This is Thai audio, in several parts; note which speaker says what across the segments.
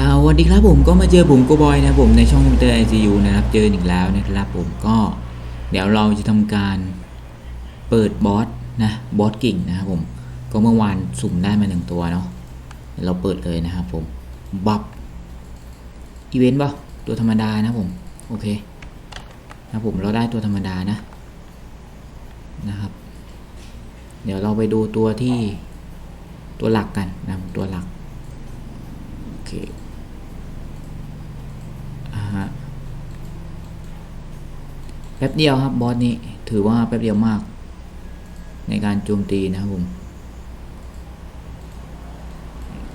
Speaker 1: สวัสดีครับผมก็มาเจอผมโกบอยนะผมในช่องคอมพิวเตอร์ ICU นะครับ เจออีกแล้วนะครับผมก็เดี๋ยวเราจะทำการเปิดบอสนะบอสกิ่งนะครับผมก็เมื่อวานสุ่มได้มาหนึ่งตัวเนาะเราเปิดเลยนะครับผมบับอีเวนต์ป่ะตัวธรรมดานะผมโอเคนะครับผมเราได้ตัวธรรมดานะนะครับ เดี๋ยวเราไปดูตัวที่ตัวหลักกันนะตัวหลักโอเค ฮะแป๊บเดียวครับบอสนี้ถือว่าแป๊บเดียวมาก ในการโจมตีนะครับผม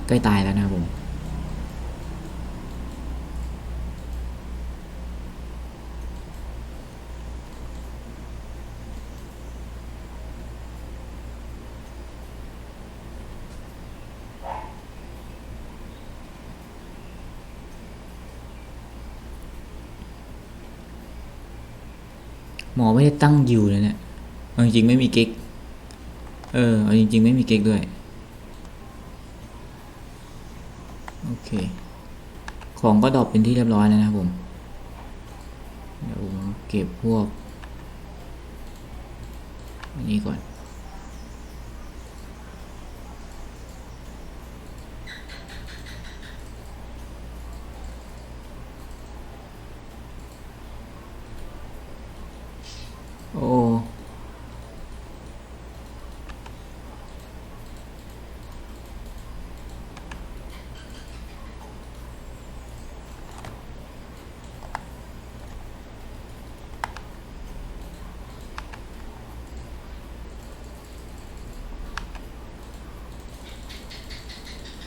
Speaker 1: ใกล้ตายแล้วนะครับผม หมอไม่ได้ตั้งยิวเลยเนี่ยเอาจริงๆไม่มีเก๊ก เออเอาจริงๆไม่มีเก๊กด้วย โอเค ของก็ดรอปเป็นที่เรียบร้อยแล้วนะครับผม เดี๋ยวผมเก็บพวก อันนี้ก่อน โอ้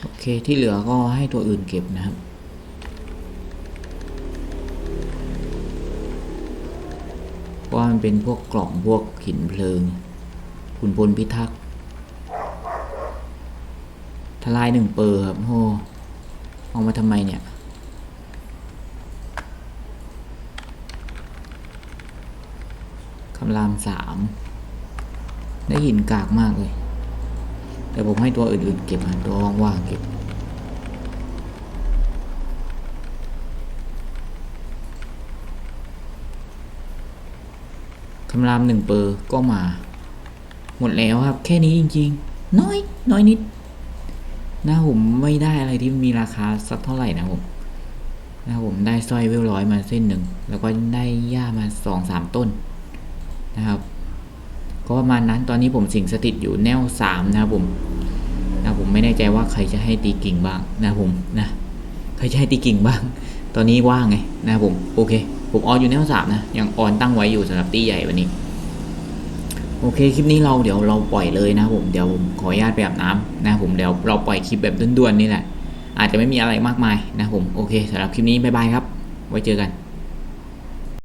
Speaker 1: โอเคที่เหลือก็ให้ตัวอื่นเก็บนะครับ ว่ามันเป็นพวกกล่องพวกหินเพลิงขุนพลพิทักษ์ทลายหนึ่งเปอร์ครับโอ้เอามาทำไมเนี่ย คำรามสามได้หินกากมากเลย แต่ผมให้ตัวอื่นๆ เก็บตัวว่างๆเก็บำรามหนึ่งเปอร์ก็มา หมดแล้วครับ แค่นี้จริง ๆ น้อย น้อยนิดนะผมไม่ได้อะไรที่มีราคาสักเท่าไหร่นะผมนะผมได้สร้อยเวลร้อยมาเส้นหนึ่ง แล้วก็ได้หญ้ามาสองสามต้นนะครับ ก็ประมาณนั้นตอนนี้ผมสิงสถิตอยู่แนวสามนะครับผมนะผมไม่แน่ใจว่าใครจะให้ตีกิ่งบ้างนะผมนะใครจะให้ตีกิ่งบ้าง ตอนนี้ว่างไงนะผมโอเคผมออนอยู่ในวสามนะ ยังออนตั้งไว้อยู่สำหรับตีใหญ่วันนี้ โอเค คลิปนี้เราเดี๋ยวเราปล่อยเลยนะผม เดี๋ยวผมขออนุญาตไปอาบน้ำนะผม เดี๋ยวเราปล่อยคลิปแบบด่วนๆนี่แหละ อาจจะไม่มีอะไรมากมายนะผม โอเคสำหรับคลิปนี้บ๊ายบายครับ ไว้เจอกัน